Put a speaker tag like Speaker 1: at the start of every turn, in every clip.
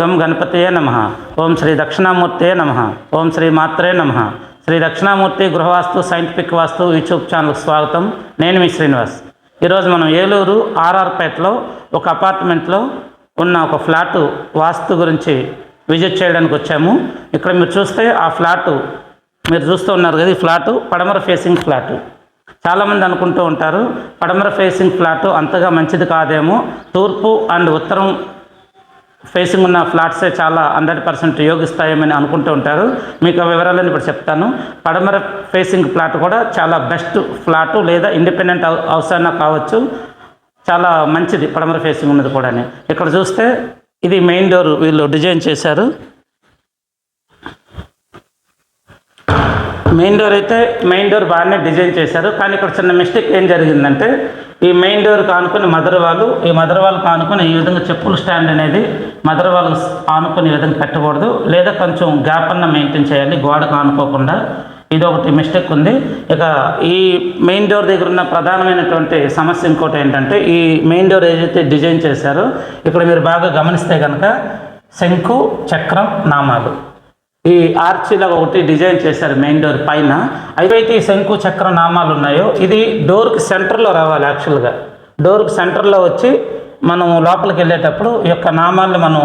Speaker 1: గం గణపతియే నమ. ఓం శ్రీ దక్షిణామూర్తే నమ. ఓం శ్రీ మాత్రే నమ. శ్రీ దక్షిణామూర్తి గృహవాస్తు సైంటిఫిక్ వాస్తు యూట్యూబ్ ఛానల్కి స్వాగతం. నేను మీ శ్రీనివాస్. ఈరోజు మనం ఏలూరు ఆర్ఆర్పేటలో ఒక అపార్ట్మెంట్లో ఉన్న ఒక ఫ్లాటు వాస్తు గురించి విజిట్ చేయడానికి వచ్చాము. ఇక్కడ మీరు చూస్తే ఆ ఫ్లాటు మీరు చూస్తూ ఉన్నారు కదా ఈ ఫ్లాటు పడమర ఫేసింగ్ ఫ్లాటు. చాలామంది అనుకుంటూ ఉంటారు పడమర ఫేసింగ్ ఫ్లాట్ అంతగా మంచిది కాదేమో. తూర్పు అండ్ ఉత్తరం ఫేసింగ్ ఉన్న ఫ్లాట్సే చాలా హండ్రెడ్ పర్సెంట్ యోగిస్తాయేమని అనుకుంటూ ఉంటారు. మీకు ఆ వివరాలను ఇప్పుడు చెప్తాను. పడమర ఫేసింగ్ ఫ్లాట్ కూడా చాలా బెస్ట్ ఫ్లాట్ లేదా ఇండిపెండెంట్ హౌస్ అయినా కావచ్చు. చాలా మంచిది పడమర ఫేసింగ్ ఉన్నది కూడా ఇక్కడ చూస్తే ఇది మెయిన్ డోర్ వీళ్ళు డిజైన్ చేశారు. మెయిన్ డోర్ అయితే మెయిన్ డోర్ బాగానే డిజైన్ చేశారు. కానీ ఇక్కడ చిన్న మిస్టేక్ ఏం జరిగిందంటే ఈ మెయిన్ డోర్ కానుకొని మదర్ వాళ్ళు ఈ మదర్ వాళ్ళు కానుకొని ఈ విధంగా చెప్పుల స్టాండ్ అనేది మదర్ వాళ్ళని ఆనుకునే విధంగా పెట్టకూడదు. లేదా కొంచెం గ్యాప్ అన్న మెయింటైన్ చేయాలి. గోడకు ఆనుకోకుండా. ఇది ఒకటి మిస్టేక్ ఉంది. ఇక ఈ మెయిన్ డోర్ దగ్గర ఉన్న ప్రధానమైనటువంటి సమస్య ఇంకోటి ఏంటంటే ఈ మెయిన్ డోర్ ఏదైతే డిజైన్ చేశారో ఇక్కడ మీరు బాగా గమనిస్తే కనుక శంకు చక్రం నామాలు. ఈ ఆర్చిలో ఒకటి డిజైన్ చేశారు మెయిన్ డోర్ పైన. అయితే ఈ శంకు చక్ర నామాలు ఉన్నాయో ఇది డోర్కి సెంటర్లో రావాలి యాక్చువల్గా డోర్కి సెంటర్లో వచ్చి మనం లోపలికి వెళ్ళేటప్పుడు ఈ యొక్క నామాల్ని మనం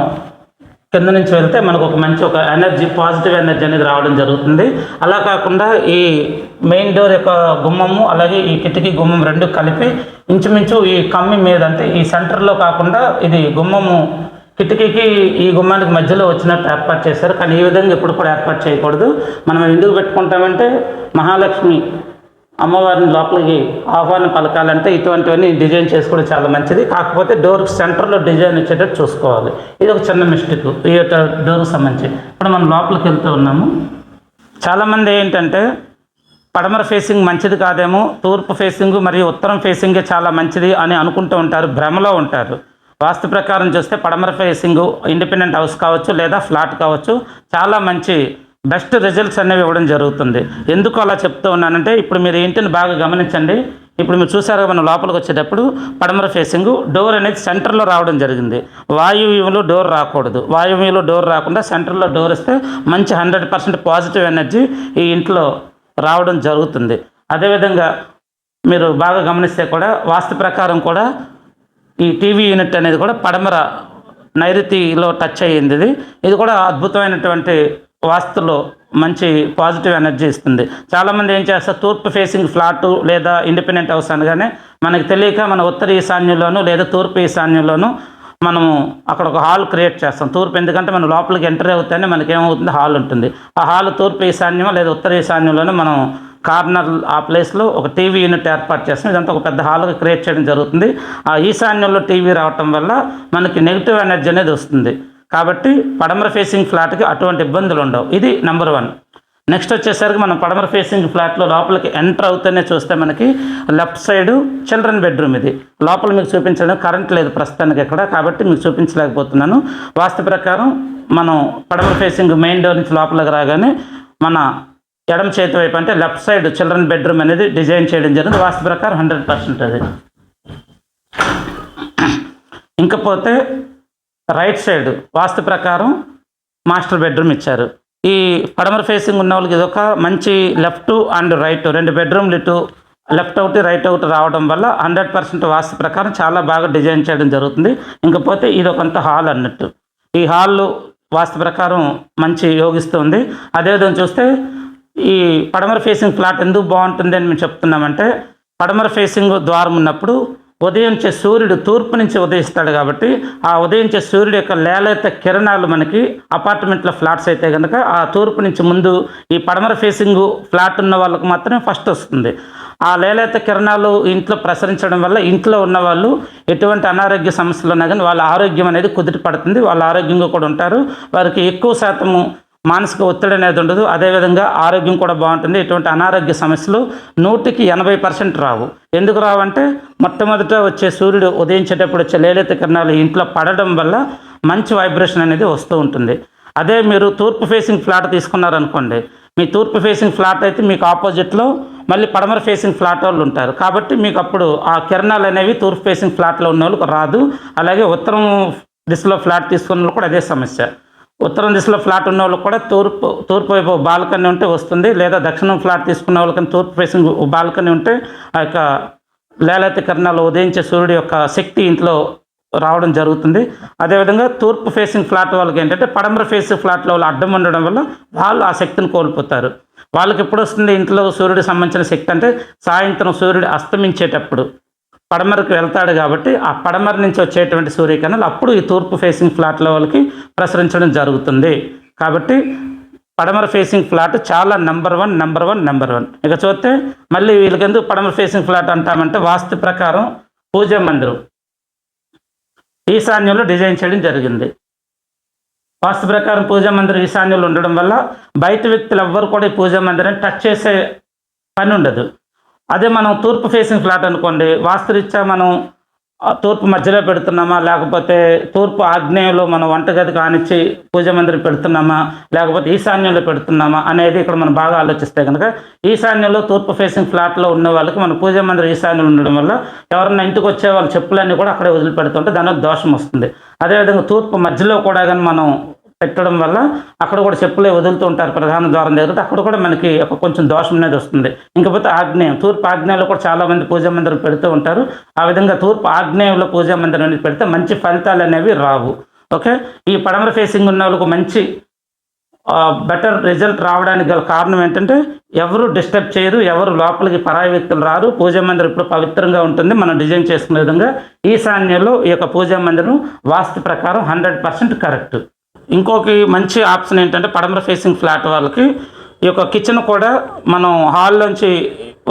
Speaker 1: కింద నుంచి వెళ్తే మనకు ఒక మంచి ఒక ఎనర్జీ పాజిటివ్ ఎనర్జీ అనేది రావడం జరుగుతుంది. అలా కాకుండా ఈ మెయిన్ డోర్ యొక్క గుమ్మము అలాగే ఈ కిటికీ గుమ్మం రెండు కలిపి ఇంచుమించు ఈ కమ్మి మీద అంటే ఈ సెంటర్లో కాకుండా ఇది గుమ్మము కిటికీకి ఈ గుమ్మానికి మధ్యలో వచ్చినట్టు ఏర్పాటు చేశారు. కానీ ఈ విధంగా ఎప్పుడు కూడా ఏర్పాటు చేయకూడదు. మనం ఎందుకు పెట్టుకుంటామంటే మహాలక్ష్మి అమ్మవారిని లోపలికి ఆహ్వానం పలకాలంటే ఇటువంటివన్నీ డిజైన్ చేసుకోవడం చాలా మంచిది. కాకపోతే డోర్ సెంటర్లో డిజైన్ వచ్చేటట్టు చూసుకోవాలి. ఇది ఒక చిన్న మిస్టేక్. ఈ యొక్క డోర్కి సంబంధించి. ఇప్పుడు మనం లోపలికి వెళ్తూ ఉన్నాము. చాలామంది ఏంటంటే పడమర ఫేసింగ్ మంచిది కాదేమో తూర్పు ఫేసింగ్ మరియు ఉత్తరం ఫేసింగే చాలా మంచిది అని అనుకుంటూ ఉంటారు భ్రమలో ఉంటారు. వాస్తు ప్రకారం చూస్తే పడమర ఫేసింగ్ ఇండిపెండెంట్ హౌస్ కావచ్చు లేదా ఫ్లాట్ కావచ్చు చాలా మంచి బెస్ట్ రిజల్ట్స్ అనేవి ఇవ్వడం జరుగుతుంది. ఎందుకు అలా చెప్తూ ఉన్నానంటే ఇప్పుడు మీరు ఇంటిని బాగా గమనించండి. ఇప్పుడు మీరు చూసారు మనం లోపలికి వచ్చేటప్పుడు పడమర ఫేసింగ్ డోర్ అనేది సెంటర్లో రావడం జరిగింది. వాయువ్యంలో డోర్ రాకూడదు. వాయువ్యంలో డోర్ రాకుండా సెంటర్లో డోర్ ఇస్తే మంచి హండ్రెడ్ పర్సెంట్ పాజిటివ్ ఎనర్జీ ఈ ఇంట్లో రావడం జరుగుతుంది. అదేవిధంగా మీరు బాగా గమనిస్తే కూడా వాస్తు ప్రకారం కూడా ఈ టీవీ యూనిట్ అనేది కూడా పడమర నైరుతిలో టచ్ అయ్యింది ఇది. ఇది కూడా అద్భుతమైనటువంటి వాస్తులో మంచి పాజిటివ్ ఎనర్జీ ఇస్తుంది. చాలామంది ఏం చేస్తారు? తూర్పు ఫేసింగ్ ఫ్లాట్ లేదా ఇండిపెండెంట్ హౌస్ అనగానే మనకి తెలియక మన ఉత్తర ఈశాన్యంలోను లేదా తూర్పు ఈశాన్యంలోను మనము అక్కడ ఒక హాల్ క్రియేట్ చేస్తాం. తూర్పు ఎందుకంటే మనం లోపలికి ఎంటర్ అవుతేనే మనకి ఏమవుతుంది హాల్ ఉంటుంది. ఆ హాల్ తూర్పు ఈశాన్యం లేదా ఉత్తర ఈశాన్యంలోనే మనం కార్నర్ ఆ ప్లేస్లో ఒక టీవీ యూనిట్ ఏర్పాటు చేస్తాం. ఇదంతా ఒక పెద్ద హాల్గా క్రియేట్ చేయడం జరుగుతుంది. ఆ ఈశాన్యంలో టీవీ రావటం వల్ల మనకి నెగిటివ్ ఎనర్జీ అనేది వస్తుంది. కాబట్టి పడమర ఫేసింగ్ ఫ్లాట్కి అటువంటి ఇబ్బందులు ఉండవు. ఇది నెంబర్ వన్ నెక్స్ట్ వచ్చేసరికి మనం పడమర ఫేసింగ్ ఫ్లాట్లో లోపలికి ఎంటర్ అవుతూనే చూస్తే మనకి లెఫ్ట్ సైడ్ చిల్డ్రన్ బెడ్రూమ్ ఇది. లోపల మీకు చూపించడం కరెంట్ లేదు ప్రస్తుతానికి ఎక్కడ కాబట్టి మీకు చూపించలేకపోతున్నాను. వాస్తు ప్రకారం మనం పడమర ఫేసింగ్ మెయిన్ డోర్ నుంచి లోపలికి రాగానే మన ఎడమ చేతి వైపు అంటే లెఫ్ట్ సైడ్ చిల్డ్రన్ బెడ్రూమ్ అనేది డిజైన్ చేయడం జరిగింది. వాస్తు ప్రకారం హండ్రెడ్ పర్సెంట్ అది. ఇంకపోతే రైట్ సైడ్ వాస్తు ప్రకారం మాస్టర్ బెడ్రూమ్ ఇచ్చారు. ఈ పడమర ఫేసింగ్ ఉన్న వాళ్ళకి ఇదొక మంచి లెఫ్ట్ అండ్ రైట్ రెండు బెడ్రూమ్లు ఇటు లెఫ్ట్ ఒకటి రైట్ ఒకటి రావడం వల్ల హండ్రెడ్ పర్సెంట్ వాస్తు ప్రకారం చాలా బాగా డిజైన్ చేయడం జరుగుతుంది. ఇంకపోతే ఇది ఒకంత హాల్ అన్నట్టు. ఈ హాల్ వాస్తు ప్రకారం మంచి యోగిస్తుంది. అదేవిధంగా చూస్తే ఈ పడమర ఫేసింగ్ ఫ్లాట్ ఎందుకు బాగుంటుంది అని మేము చెప్తున్నామంటే పడమర ఫేసింగ్ ద్వారం ఉన్నప్పుడు ఉదయించే సూర్యుడు తూర్పు నుంచి ఉదయిస్తాడు కాబట్టి ఆ ఉదయించే సూర్యుడు యొక్క లేలేత కిరణాలు మనకి అపార్ట్మెంట్లో ఫ్లాట్స్ అయితే కనుక ఆ తూర్పు నుంచి ముందు ఈ పడమర ఫేసింగ్ ఫ్లాట్ ఉన్న వాళ్ళకి మాత్రమే ఫస్ట్ వస్తుంది. ఆ లేలేత కిరణాలు ఇంట్లో ప్రసరించడం వల్ల ఇంట్లో ఉన్న వాళ్ళు ఎటువంటి అనారోగ్య సమస్యలు ఉన్నా కానీ వాళ్ళ ఆరోగ్యం అనేది కుదిరి పడుతుంది. వాళ్ళ ఆరోగ్యంగా కూడా ఉంటారు. వారికి ఎక్కువ శాతము మానసిక ఒత్తిడి అనేది ఉండదు. అదేవిధంగా ఆరోగ్యం కూడా బాగుంటుంది. ఎటువంటి అనారోగ్య సమస్యలు నూటికి ఎనభై పర్సెంట్ రావు. ఎందుకు రావంటే మొట్టమొదట వచ్చే సూర్యుడు ఉదయించేటప్పుడు వచ్చే లేలేత కిరణాలు ఇంట్లో పడడం వల్ల మంచి వైబ్రేషన్ అనేది వస్తూ ఉంటుంది. అదే మీరు తూర్పు ఫేసింగ్ ఫ్లాట్ తీసుకున్నారనుకోండి మీ తూర్పు ఫేసింగ్ ఫ్లాట్ అయితే మీకు ఆపోజిట్లో మళ్ళీ పడమర ఫేసింగ్ ఫ్లాట్ వాళ్ళు ఉంటారు. కాబట్టి మీకు అప్పుడు ఆ కిరణాలు అనేవి తూర్పు ఫేసింగ్ ఫ్లాట్లో ఉన్న వాళ్ళకి రాదు. అలాగే ఉత్తరం దిశలో ఫ్లాట్ తీసుకున్న వాళ్ళు కూడా అదే సమస్య. ఉత్తరం దిశలో ఫ్లాట్ ఉన్న వాళ్ళకి కూడా తూర్పు తూర్పు వైపు బాల్కనీ ఉంటే వస్తుంది లేదా దక్షిణం ఫ్లాట్ తీసుకున్న వాళ్ళకి తూర్పు ఫేసింగ్ బాల్కనీ ఉంటే ఆ యొక్క లేలాతి కిరణాలు ఉదయించే సూర్యుడి యొక్క శక్తి ఇంట్లో రావడం జరుగుతుంది. అదేవిధంగా తూర్పు ఫేసింగ్ ఫ్లాట్ వాళ్ళకి ఏంటంటే పడమర ఫేసింగ్ ఫ్లాట్లో వాళ్ళు అడ్డం ఉండడం వల్ల వాళ్ళు ఆ శక్తిని కోల్పోతారు. వాళ్ళకి ఎప్పుడు వస్తుంది? ఇంట్లో సూర్యుడికి సంబంధించిన శక్తి అంటే సాయంత్రం సూర్యుడు అస్తమించేటప్పుడు. పడమరకు వెళ్తాడు కాబట్టి ఆ పడమర నుంచి వచ్చేటువంటి సూర్యకిరణాలు అప్పుడు ఈ తూర్పు ఫేసింగ్ ఫ్లాట్ల వాళ్ళకి ప్రసరించడం జరుగుతుంది. కాబట్టి పడమర ఫేసింగ్ ఫ్లాట్ చాలా number one number one number one ఇక చూస్తే మళ్ళీ వీళ్ళకెందుకు పడమర ఫేసింగ్ ఫ్లాట్ అంటామంటే వాస్తు ప్రకారం పూజా మందిరం. ఈశాన్యంలో డిజైన్ చేయడం జరిగింది. వాస్తు ప్రకారం పూజా మందిరం ఈశాన్యంలో ఉండడం వల్ల బయట వ్యక్తులు ఎవ్వరు కూడా ఈ పూజా మందిరాన్ని టచ్ చేసే పని ఉండదు. అదే మనం తూర్పు ఫేసింగ్ ఫ్లాట్ అనుకోండి వాస్తురీత్యా మనం తూర్పు మధ్యలో పెడుతున్నామా లేకపోతే తూర్పు ఆగ్నేయంలో మనం వంటగది కానిచ్చి పూజ మందిరం పెడుతున్నామా లేకపోతే ఈశాన్యంలో పెడుతున్నామా అనేది ఇక్కడ మనం బాగా ఆలోచిస్తే కనుక ఈశాన్యంలో తూర్పు ఫేసింగ్ ఫ్లాట్లో ఉన్న వాళ్ళకి మన పూజ మందిరం ఈశాన్యంలో ఉండడం వల్ల ఎవరన్నా ఇంటికి వచ్చే వాళ్ళ చెప్పులన్నీ కూడా అక్కడే వదిలిపెడుతుంటే దానివల్ల దోషం వస్తుంది. అదేవిధంగా తూర్పు మధ్యలో కూడా కానీ మనం పెట్టడం వల్ల అక్కడ కూడా చెప్పులే వదులుతూ ఉంటారు ప్రధాన ద్వారం దగ్గర అక్కడ కూడా మనకి ఒక కొంచెం దోషం అనేది వస్తుంది. ఇంకపోతే ఆగ్నేయం తూర్పు ఆగ్నేయంలో కూడా చాలామంది పూజా మందిరం పెడుతూ ఉంటారు. ఆ విధంగా తూర్పు ఆగ్నేయంలో పూజా మందిరం అనేది పెడితే మంచి ఫలితాలు అనేవి రావు. ఓకే? ఈ పడమర ఫేసింగ్ ఉన్న వాళ్ళకు మంచి బెటర్ రిజల్ట్ రావడానికి గల కారణం ఏంటంటే ఎవరు డిస్టర్బ్ చేయరు ఎవరు లోపలికి పరాయి వ్యక్తులు రారు. పూజా మందిరం ఇప్పుడు పవిత్రంగా ఉంటుంది. మనం డిజైన్ చేసుకునే విధంగా ఈశాన్యంలో ఈ యొక్క పూజా మందిరం వాస్తు ప్రకారం హండ్రెడ్ పర్సెంట్ కరెక్ట్. ఇంకొక మంచి ఆప్షన్ ఏంటంటే పడమర ఫేసింగ్ ఫ్లాట్ వాళ్ళకి ఈ యొక్క కిచెన్ కూడా మనం హాల్లోంచి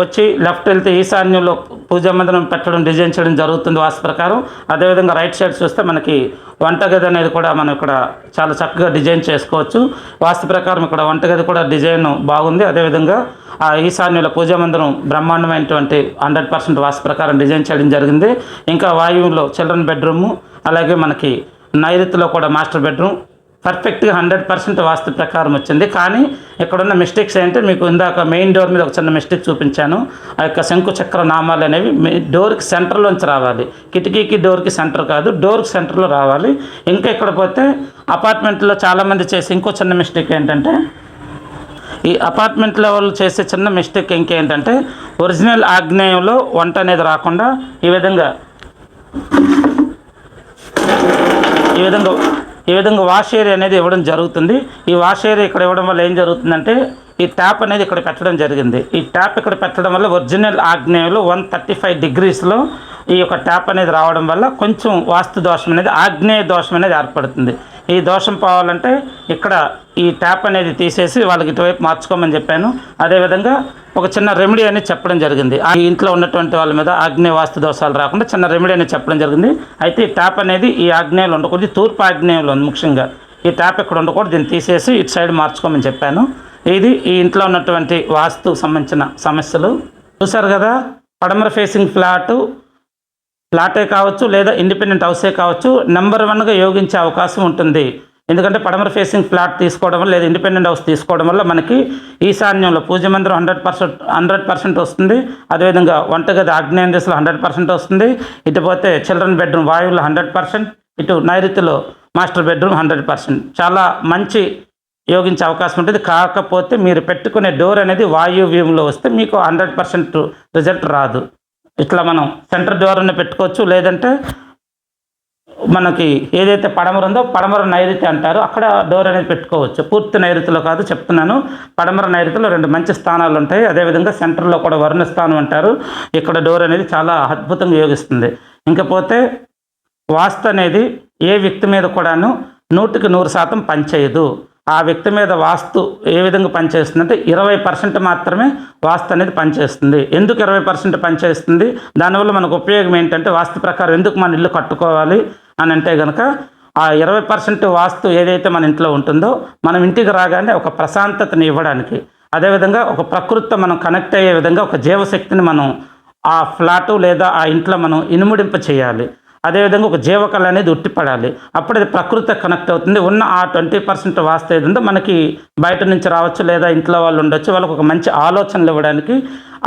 Speaker 1: వచ్చి లెఫ్ట్ వెళ్తే ఈశాన్యంలో పూజా మందిరం పెట్టడం డిజైన్ చేయడం జరుగుతుంది వాస్తు ప్రకారం. అదేవిధంగా రైట్ సైడ్ చూస్తే మనకి వంటగది అనేది కూడా మనం ఇక్కడ చాలా చక్కగా డిజైన్ చేసుకోవచ్చు. వాస్తు ప్రకారం ఇక్కడ వంటగది కూడా డిజైన్ బాగుంది. అదేవిధంగా ఆ ఈశాన్యంలో పూజా మందిరం బ్రహ్మాండమైనటువంటి హండ్రెడ్ పర్సెంట్ వాస్తు ప్రకారం డిజైన్ చేయడం జరిగింది. ఇంకా వాయువులో చిల్డ్రన్ బెడ్రూము అలాగే మనకి నైరుతిలో కూడా మాస్టర్ బెడ్రూమ్ పర్ఫెక్ట్గా హండ్రెడ్ పర్సెంట్ వాస్తు ప్రకారం వచ్చింది. కానీ ఇక్కడున్న మిస్టేక్స్ ఏంటంటే మీకు ఇందాక మెయిన్ డోర్ మీద ఒక చిన్న మిస్టేక్ చూపించాను. ఆ యొక్క శంకు చక్ర నామాలు అనేవి మీ- డోర్కి సెంటర్లోంచి రావాలి. కిటికీకి డోర్కి సెంటర్ కాదు డోర్కి సెంటర్లో రావాలి. ఇంకా ఇక్కడ పోతే అపార్ట్మెంట్లో చాలామంది చేసే ఇంకో చిన్న మిస్టేక్ ఏంటంటే ఈ అపార్ట్మెంట్ లెవెల్ చేసే చిన్న మిస్టేక్ ఇంకేంటంటే ఒరిజినల్ ఆగ్నేయంలో వంట అనేది రాకుండా ఈ విధంగా ఈ విధంగా ఈ విధంగా వాష్ ఏరియా అనేది ఇవ్వడం జరుగుతుంది. ఈ వాష్ ఏరియా ఇక్కడ ఇవ్వడం వల్ల ఏం జరుగుతుందంటే ఈ ట్యాప్ అనేది ఇక్కడ పెట్టడం జరిగింది. ఈ ట్యాప్ ఇక్కడ పెట్టడం వల్ల ఒరిజినల్ ఆగ్నేయంలో వన్ థర్టీ ఫైవ్ డిగ్రీస్లో ఈ యొక్క ట్యాప్ అనేది రావడం వల్ల కొంచెం వాస్తు దోషం అనేది ఆగ్నేయ దోషం అనేది ఏర్పడుతుంది. ఈ దోషం పోవాలంటే ఇక్కడ ఈ ట్యాప్ అనేది తీసేసి వాళ్ళకి ఇటువైపు మార్చుకోమని చెప్పాను. అదేవిధంగా ఒక చిన్న రెమెడీ అనేది చెప్పడం జరిగింది. ఆ ఇంట్లో ఉన్నటువంటి వాళ్ళ మీద ఆగ్నేయ వాస్తు దోషాలు రాకుండా చిన్న రెమెడీ అనేది చెప్పడం జరిగింది. అయితే ఈ ట్యాప్ అనేది ఈ ఆగ్నేయంలో ఉండకూడదు. తూర్పు ఆగ్నేయంలో ఉంది ముఖ్యంగా. ఈ ట్యాప్ ఇక్కడ ఉండకూడదు. దీన్ని తీసేసి ఇటు సైడ్ మార్చుకోమని చెప్పాను. ఇది ఈ ఇంట్లో ఉన్నటువంటి వాస్తు సంబంధించిన సమస్యలు. చూసారు కదా? పడమర ఫేసింగ్ ఫ్లాటు ఫ్లాటే కావచ్చు లేదా ఇండిపెండెంట్ హౌసే కావచ్చు నెంబర్ వన్గా యోగించే అవకాశం ఉంటుంది. ఎందుకంటే పడమర ఫేసింగ్ ఫ్లాట్ తీసుకోవడం వల్ల లేదా ఇండిపెండెంట్ హౌస్ తీసుకోవడం వల్ల మనకి ఈశాన్యంలో పూజ మందిరం హండ్రెడ్ పర్సెంట్ హండ్రెడ్ పర్సెంట్ వస్తుంది. అదేవిధంగా వంటగది ఆగ్నేయం దిశలో హండ్రెడ్ పర్సెంట్ వస్తుంది. ఇటు పోతే చిల్డ్రన్ బెడ్రూమ్ వాయువులో హండ్రెడ్ పర్సెంట్ ఇటు నైరుతిలో మాస్టర్ బెడ్రూమ్ హండ్రెడ్ పర్సెంట్. చాలా మంచి యోగించే అవకాశం ఉంటుంది. కాకపోతే మీరు పెట్టుకునే డోర్ అనేది వాయు వ్యూమ్లో వస్తే మీకు హండ్రెడ్ పర్సెంట్ రిజల్ట్ రాదు. ఇట్లా మనం సెంటర్ డోర్ పెట్టుకోవచ్చు. లేదంటే మనకి ఏదైతే పడమర ఉందో పడమర నైరుతి అంటారు. అక్కడ డోర్ అనేది పెట్టుకోవచ్చు. పూర్తి నైరుతిలో కాదు చెప్తున్నాను. పడమర నైరుతిలో రెండు మంచి స్థానాలు ఉంటాయి. అదేవిధంగా సెంటర్లో కూడా వరుణ స్థానం అంటారు. ఇక్కడ డోర్ అనేది చాలా అద్భుతంగా యోగిస్తుంది. ఇంకపోతే వాస్తు అనేది ఏ వ్యక్తి మీద కూడాను నూటికి నూరు శాతం పనిచేయదు. ఆ వ్యక్తి మీద వాస్తు ఏ విధంగా పనిచేస్తుందంటే ఇరవై పర్సెంట్ మాత్రమే వాస్తు అనేది పనిచేస్తుంది. ఎందుకు ఇరవై పర్సెంట్ పనిచేస్తుంది? దానివల్ల మనకు ఉపయోగం ఏంటంటే వాస్తు ప్రకారం ఎందుకు మన ఇల్లు కట్టుకోవాలి అని అంటే కనుక ఆ ఇరవై పర్సెంట్ వాస్తు ఏదైతే మన ఇంట్లో ఉంటుందో మనం ఇంటికి రాగానే ఒక ప్రశాంతతని ఇవ్వడానికి అదేవిధంగా ఒక ప్రకృతితో మనం కనెక్ట్ అయ్యే విధంగా ఒక జీవశక్తిని మనం ఆ ఫ్లాటు లేదా ఆ ఇంట్లో మనం ఇనుముడింప చేయాలి అదేవిధంగా ఒక జీవకళ అనేది ఉట్టిపడాలి. అప్పుడు అది ప్రకృతి కనెక్ట్ అవుతుంది. ఉన్న ఆ ట్వంటీ పర్సెంట్ వాస్తు ఏది ఉందో మనకి బయట నుంచి రావచ్చు లేదా ఇంట్లో వాళ్ళు ఉండొచ్చు. వాళ్ళకి ఒక మంచి ఆలోచనలు ఇవ్వడానికి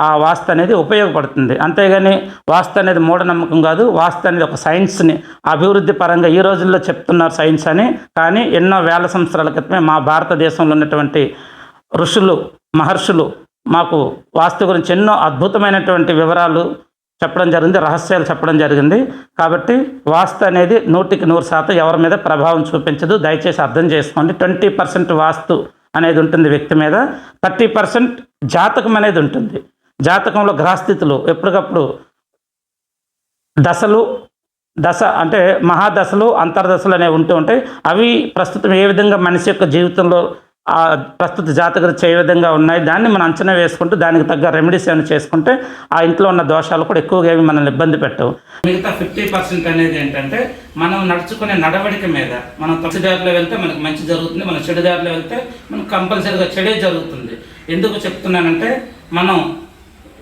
Speaker 1: ఆ వాస్తు అనేది ఉపయోగపడుతుంది. అంతేగాని వాస్తు అనేది మూఢనమ్మకం కాదు. వాస్తు అనేది ఒక సైన్స్ని అభివృద్ధి పరంగా ఈ రోజుల్లో చెప్తున్నారు సైన్స్ అని. కానీ ఎన్నో వేల సంవత్సరాల క్రితమే మా భారతదేశంలో ఉన్నటువంటి ఋషులు మహర్షులు మాకు వాస్తు గురించి ఎన్నో అద్భుతమైనటువంటి వివరాలు చెప్పడం జరిగింది రహస్యాలు చెప్పడం జరిగింది. కాబట్టి వాస్తు అనేది నూటికి నూరు శాతం ఎవరి మీద ప్రభావం చూపించదు. దయచేసి అర్థం చేసుకోండి. ట్వంటీ పర్సెంట్ వాస్తు అనేది ఉంటుంది వ్యక్తి మీద. థర్టీ పర్సెంట్ జాతకం అనేది ఉంటుంది. జాతకంలో గ్రహస్థితులు ఎప్పటికప్పుడు దశలు దశ అంటే మహాదశలు అంతర్దశలు అనేవి ఉంటూ ఉంటాయి. అవి ప్రస్తుతం ఏ విధంగా మనిషి యొక్క జీవితంలో ప్రస్తుత జాతకరీత్యా ఏ విధంగా ఉన్నాయి. దాన్ని మనం అంచనా వేసుకుంటూ దానికి తగ్గ రెమెడీస్ ఏమైనా చేసుకుంటే ఆ ఇంట్లో ఉన్న దోషాలు కూడా ఎక్కువగా ఏమి మనల్ని ఇబ్బంది పెట్టవు. మిగతా ఫిఫ్టీ పర్సెంట్ అనేది ఏంటంటే మనం నడుచుకునే నడవడిక మీద మనం తప్పు దారిలో వెళ్తే మనకు మంచి జరుగుతుంది. మనం చెడు దారిలో వెళ్తే మనకు కంపల్సరీగా చెడే జరుగుతుంది. ఎందుకు చెప్తున్నానంటే మనం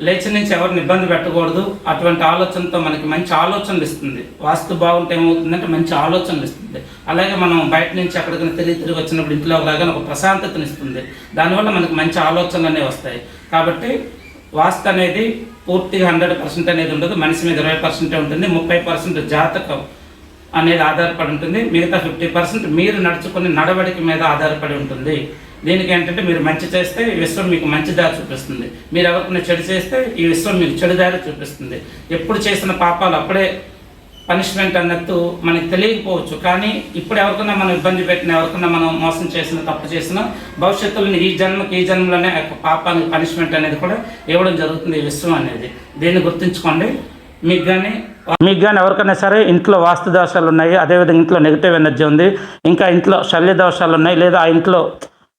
Speaker 1: లేచి నుంచి ఎవరిని ఇబ్బంది పెట్టకూడదు. అటువంటి ఆలోచనతో మనకి మంచి ఆలోచనలు ఇస్తుంది. వాస్తు బాగుంటే ఏమవుతుందంటే మంచి ఆలోచనలు ఇస్తుంది. అలాగే మనం బయట నుంచి ఎక్కడికైనా తిరిగి తిరిగి వచ్చినప్పుడు ఇంట్లో లాగా ఒక ప్రశాంతతను ఇస్తుంది. దానివల్ల మనకి మంచి ఆలోచనలు అనేవి వస్తాయి. కాబట్టి వాస్తు అనేది పూర్తిగా హండ్రెడ్ పర్సెంట్ అనేది ఉండదు. మనిషి మీద ఇరవై పర్సెంటే ఉంటుంది. ముప్పై పర్సెంట్ జాతకం అనేది ఆధారపడి ఉంటుంది. మిగతా ఫిఫ్టీ పర్సెంట్ మీరు నడుచుకునే నడవడిక మీద ఆధారపడి ఉంటుంది. దీనికి ఏంటంటే మీరు మంచి చేస్తే ఈ విశ్వం మీకు మంచి దారి చూపిస్తుంది. మీరు ఎవరికైనా చెడు చేస్తే ఈ విశ్వం మీకు చెడు దారి చూపిస్తుంది. ఎప్పుడు చేసిన పాపాలు అప్పుడే పనిష్మెంట్ అన్నట్టు మనకి తెలియకపోవచ్చు. కానీ ఇప్పుడు ఎవరికైనా మనం ఇబ్బంది పెట్టిన ఎవరికైనా మనం మోసం చేసిన తప్పు చేసిన భవిష్యత్తులో ఈ జన్మకి ఈ జన్మలోనే యొక్క పాపానికి పనిష్మెంట్ అనేది కూడా ఇవ్వడం జరుగుతుంది ఈ విశ్వం అనేది. దీన్ని గుర్తుంచుకోండి. మీకు కానీ మీకు కానీ ఎవరికైనా సరే ఇంట్లో వాస్తు దోషాలు ఉన్నాయి అదేవిధంగా ఇంట్లో నెగిటివ్ ఎనర్జీ ఉంది ఇంకా ఇంట్లో శల్య దోషాలు ఉన్నాయి లేదా ఆ ఇంట్లో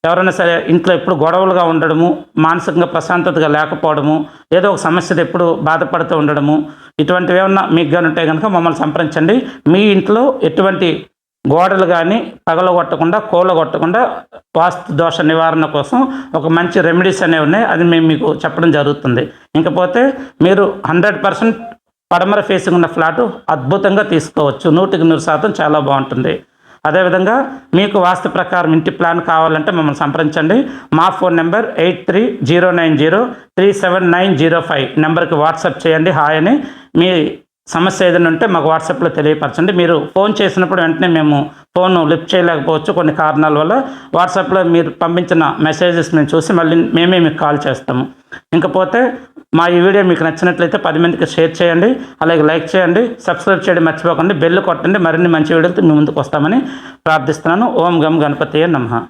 Speaker 1: ఎవరైనా సరే ఇంట్లో ఎప్పుడు గొడవలుగా ఉండడము మానసికంగా ప్రశాంతతగా లేకపోవడము ఏదో ఒక సమస్యతో ఎప్పుడు బాధపడుతూ ఉండడము ఇటువంటివి ఏమన్నా మీకు కానీ ఉంటే కనుక మమ్మల్ని సంప్రదించండి. మీ ఇంట్లో ఎటువంటి గోడలు కానీ పగలగొట్టకుండా కూలగొట్టకుండా వాస్తు దోష నివారణ కోసం ఒక మంచి రెమెడీస్ అనేవి ఉన్నాయి. అది మేము మీకు చెప్పడం జరుగుతుంది. ఇంకపోతే మీరు హండ్రెడ్ పర్సెంట్ పడమర ఫేసింగ్ ఉన్న ఫ్లాటు అద్భుతంగా తీసుకోవచ్చు. నూటికి నూరు శాతం చాలా బాగుంటుంది. అదేవిధంగా మీకు వాస్తు ప్రకారం ఇంటి ప్లాన్ కావాలంటే మమ్మల్ని సంప్రదించండి. మా phone number eight three zero nine zero three seven nine zero five నెంబర్కి వాట్సాప్ చేయండి. హాయ్ అని. మీ సమస్య ఏదైనా ఉంటే మాకు వాట్సాప్లో తెలియపరచండి. మీరు ఫోన్ చేసినప్పుడు వెంటనే మేము ఫోన్ లిఫ్ట్ చేయలేకపోవచ్చు కొన్ని కారణాల వల్ల. వాట్సాప్లో మీరు పంపించిన మెసేజెస్ మేము చూసి మళ్ళీ మేమే మీకు కాల్ చేస్తాము. ఇంకపోతే మా ఈ వీడియో మీకు నచ్చినట్లయితే పది మందికి షేర్ చేయండి అలాగే లైక్ చేయండి సబ్స్క్రైబ్ చేయడం మర్చిపోకండి బెల్ కొట్టండి. మరిన్ని మంచి వీడియోలతో మీ ముందుకు వస్తామని ప్రార్థిస్తున్నాను. ఓం గం గణపతి నమ.